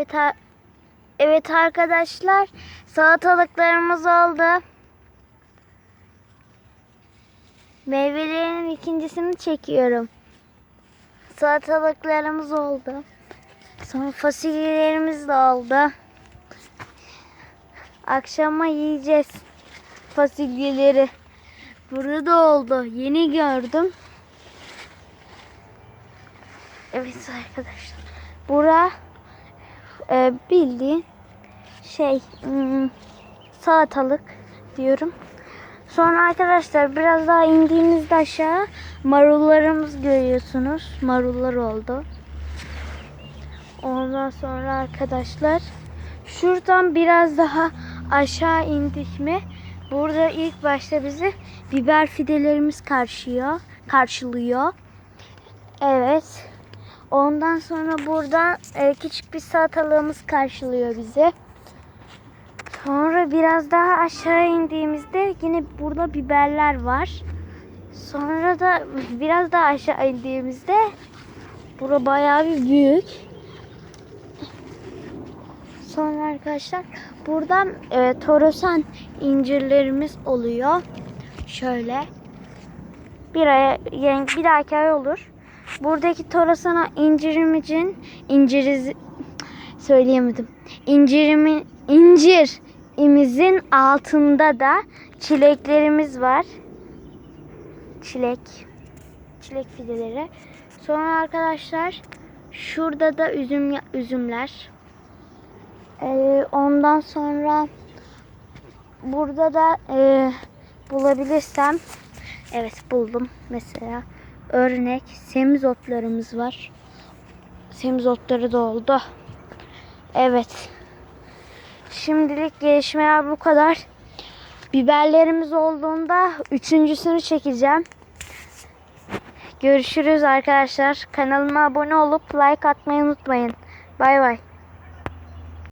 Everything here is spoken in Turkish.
Evet Evet arkadaşlar salatalıklarımız oldu. Meyvelerin ikincisini çekiyorum. Salatalıklarımız oldu. Sonra fasulyelerimiz de oldu. Akşama yiyeceğiz fasulyeleri. Burada oldu. Yeni gördüm. Evet arkadaşlar. Bura e, bildiğin şey hmm, salatalık diyorum. Sonra arkadaşlar biraz daha indiğimizde aşağı marullarımız görüyorsunuz. Marullar oldu. Ondan sonra arkadaşlar şuradan biraz daha aşağı indik mi? Burada ilk başta bizi biber fidelerimiz karşılıyor. Karşılıyor. Evet. Ondan sonra buradan e, küçük bir salatalığımız karşılıyor bizi. Sonra biraz daha aşağı indiğimizde yine burada biberler var. Sonra da biraz daha aşağı indiğimizde bura bayağı bir büyük. Sonra arkadaşlar buradan e, torosan incirlerimiz oluyor. Şöyle. Bir aya yani bir dahaki ay olur. Buradaki torosana incirimizin inciriz söyleyemedim. İncirimin incir imizin altında da çileklerimiz var. Çilek. Çilek fideleri. Sonra arkadaşlar şurada da üzüm üzümler. Ee, ondan sonra burada da e, bulabilirsem evet buldum mesela örnek semizotlarımız var. Semizotları da oldu. Evet. Şimdilik gelişmeler bu kadar. Biberlerimiz olduğunda üçüncüsünü çekeceğim. Görüşürüz arkadaşlar. Kanalıma abone olup like atmayı unutmayın. Bay bay.